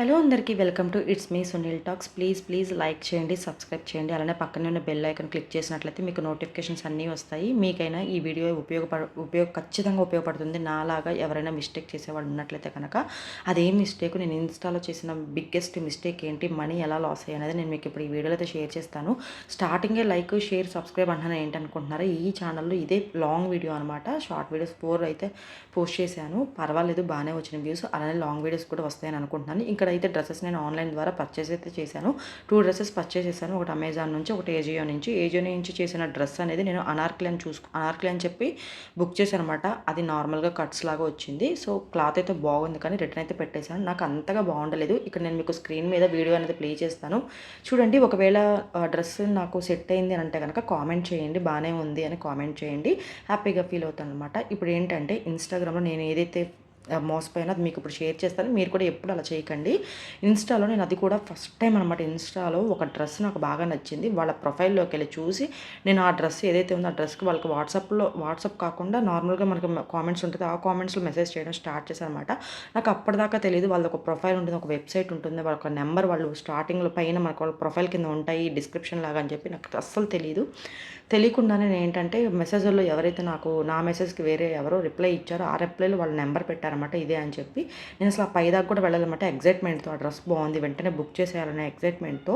Hello అందరికీ welcome to it's me Sunil talks. Please please like చేయండి subscribe చేయండి. అలానే పక్కనే ఉన్న బెల్ ఐకన్ క్లిక్ చేసినట్లయితే మీకు నోటిఫికేషన్స్ అన్నీ వస్తాయి. మీకైనా ఈ వీడియో ఉపయోగపడ ఉపయోగ ఖచ్చితంగా ఉపయోగపడుతుంది. నాలాగా ఎవరైనా మిస్టేక్ చేసేవాడు ఉన్నట్లయితే కనుక అదేం మిస్టేక్? నేను ఇన్స్టాలో చేసిన బిగ్గెస్ట్ మిస్టేక్ ఏంటి? మనీ ఎలా లాస్ అయ్యి అనేది నేను మీకు ఇప్పుడు ఈ వీడియోలో అయితే షేర్ చేస్తాను. స్టార్టింగే లైక్ షేర్ సబ్స్క్రైబ్ అంటున్నాను ఏంటనుకుంటున్నారా? ఈ ఛానల్లో ఇదే లాంగ్ వీడియో అనమాట షార్ట్ వీడియోస్ ఫోర్ అయితే పోస్ట్ చేశాను. పర్వాలేదు బాగానే వచ్చిన వ్యూస్. అలానే లాంగ్ వీడియోస్ కూడా వస్తాయని అనుకుంటున్నాను. ఇక్కడ అయితే డ్రెస్సెస్ నేను ఆన్లైన్ ద్వారా పర్చేస్ అయితే చేశాను. టూ డ్రెస్సెస్ పర్చేస్ చేశాను. ఒకటి అమెజాన్ నుంచి ఒకటి ఏజియో నుంచి. ఏజియో నుంచి చేసిన డ్రెస్ అనేది నేను అనార్కలి అని చూసుకు అనార్కలి అని చెప్పి బుక్ చేశాను అనమాట అది నార్మల్గా కట్స్ లాగా వచ్చింది. సో క్లాత్ అయితే బాగుంది కానీ రిటర్న్ అయితే పెట్టేశాను. నాకు అంతగా బాగుండలేదు. ఇక్కడ నేను మీకు స్క్రీన్ మీద వీడియో అనేది ప్లే చేస్తాను. చూడండి ఒకవేళ డ్రెస్ నాకు సెట్ అయింది అని అంటే కనుక కామెంట్ చేయండి. బాగానే ఉంది అని కామెంట్ చేయండి. హ్యాపీగా ఫీల్ అవుతాను అనమాట ఇప్పుడు ఏంటంటే ఇన్స్టాగ్రామ్లో నేను ఏదైతే మోసపోయినా. అది మీకు ఇప్పుడు షేర్ చేస్తాను. మీరు కూడా ఎప్పుడు అలా చేయకండి. ఇన్స్టాలో నేను అది కూడా ఫస్ట్ టైం అనమాట ఇన్స్టాలో ఒక డ్రెస్ నాకు బాగా నచ్చింది. వాళ్ళ ప్రొఫైల్లోకి వెళ్ళి చూసి నేను ఆ డ్రెస్ ఏదైతే ఉందో ఆ డ్రెస్కి వాళ్ళకి వాట్సాప్లో వాట్సాప్ కాకుండా నార్మల్గా మనకి కామెంట్స్ ఉంటుంది. ఆ కామెంట్స్లో మెసేజ్ చేయడం స్టార్ట్ చేశాను అనమాట నాకు అప్పటిదాకా తెలియదు. వాళ్ళకి ఒక ప్రొఫైల్ ఉంటుంది ఒక వెబ్సైట్ ఉంటుంది. వాళ్ళ ఒక నెంబర్ వాళ్ళు స్టార్టింగ్లో పైన మనకు వాళ్ళ ప్రొఫైల్ కింద ఉంటాయి. డిస్క్రిప్షన్ లాగా అని చెప్పి నాకు అస్సలు తెలియదు తెలియకుండానే నేను ఏంటంటే మెసేజ్లో ఎవరైతే నాకు నా మెసేజ్కి వేరే ఎవరో రిప్లై ఇచ్చారో ఆ రిప్లైలో వాళ్ళ నెంబర్ అనమాట ఇదే అని చెప్పి. నేను అసలు ఆ పైదాకా కూడా వెళ్ళాలన్నమాట. ఎగ్జైట్మెంట్తో ఆ డ్రెస్ బాగుంది వెంటనే బుక్ చేసేయాలనే ఎగ్జైట్మెంట్తో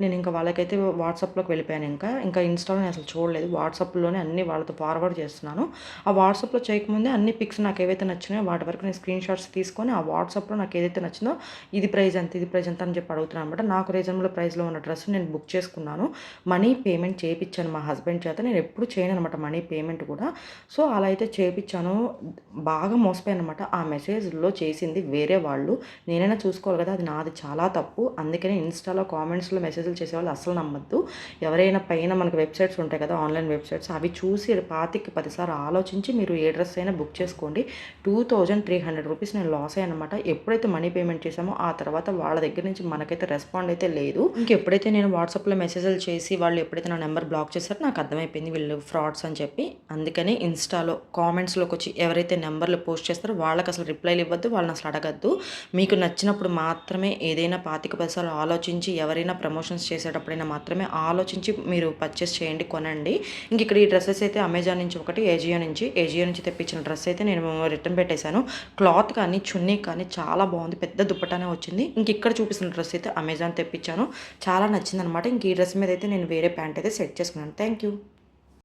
నేను ఇంకా వాళ్ళకైతే వాట్సాప్లోకి వెళ్ళిపోయాను ఇంకా. ఇంకా ఇన్స్టాలో నేను అసలు చూడలేదు. వాట్సాప్లోనే అన్ని వాళ్ళతో ఫార్వర్డ్ చేస్తున్నాను. ఆ వాట్సాప్లో చేయకముందే అన్ని పిక్స్ నాకు ఏవైతే నచ్చినాయో వాటి వరకు నేను స్క్రీన్ షాట్స్ తీసుకొని ఆ వాట్సాప్లో నాకు ఏదైతే నచ్చిందో ఇది ప్రైజ్ ఎంత ఇది ప్రైజ్ ఎంత అని చెప్పి అడుగుతున్నాను అనమాట. నాకు రీజనబుల్ ప్రైస్లో ఉన్న డ్రెస్ నేను బుక్ చేసుకున్నాను. మనీ పేమెంట్ చేయించాను మా హస్బెండ్ చేత. నేను ఎప్పుడు చేయను అనమాట మనీ పేమెంట్ కూడా. సో అలా అయితే చేయించాను బాగా మోసపోయాను అనమాట. ఆ మెసేజ్లో చేసింది వేరే వాళ్ళు. నేనైనా చూసుకోవాలి కదా అది నాది చాలా తప్పు. అందుకనే ఇన్స్టాలో కామెంట్స్లో మెసేజ్లు చేసేవాళ్ళు అసలు నమ్మద్దు. ఎవరైనా పైన మనకు వెబ్సైట్స్ ఉంటాయి కదా ఆన్లైన్ వెబ్సైట్స్ అవి చూసి పాతికి పదిసార్లు ఆలోచించి మీరు ఏ డ్రెస్ అయినా బుక్ చేసుకోండి. Two thousand three hundred rupees నేను లాస్ అయ్యానమాట అనమాట ఎప్పుడైతే మనీ పేమెంట్ చేసామో ఆ తర్వాత వాళ్ళ దగ్గర నుంచి మనకైతే రెస్పాండ్ అయితే లేదు. ఇంకెప్పుడైతే నేను వాట్సాప్లో మెసేజ్లు చేసి వాళ్ళు ఎప్పుడైతే నా నెంబర్ బ్లాక్ చేశారో నాకు అర్థమైపోయింది వీళ్ళు ఫ్రాడ్స్ అని చెప్పి. అందుకని ఇన్స్టాలో కామెంట్స్లోకి వచ్చి ఎవరైతే నెంబర్లు పోస్ట్ చేస్తారో వాళ్ళకి అసలు రిప్లైలు ఇవ్వద్దు వాళ్ళని అసలు అడగద్దు. మీకు నచ్చినప్పుడు మాత్రమే ఏదైనా పాతిక పైసలు ఆలోచించి ఎవరైనా ప్రమోషన్స్ చేసేటప్పుడైనా మాత్రమే ఆలోచించి మీరు పర్చేస్ చేయండి కొనండి. ఇంక ఇక్కడ ఈ డ్రెస్సెస్ అయితే అమెజాన్ నుంచి ఒకటి ఏజియో నుంచి. ఏజియో నుంచి తెప్పించిన డ్రెస్ అయితే నేను రిటర్న్ పెట్టేశాను. క్లాత్ కానీ చున్నీ కానీ చాలా బాగుంది పెద్ద దుప్పటానే వచ్చింది. ఇంక ఇక్కడ చూపిస్తున్న డ్రెస్ అయితే అమెజాన్ తెప్పించాను. చాలా నచ్చింది అనమాట ఇంక ఈ డ్రెస్ మీద అయితే నేను వేరే ప్యాంట్ అయితే సెట్ చేసుకున్నాను. Thank you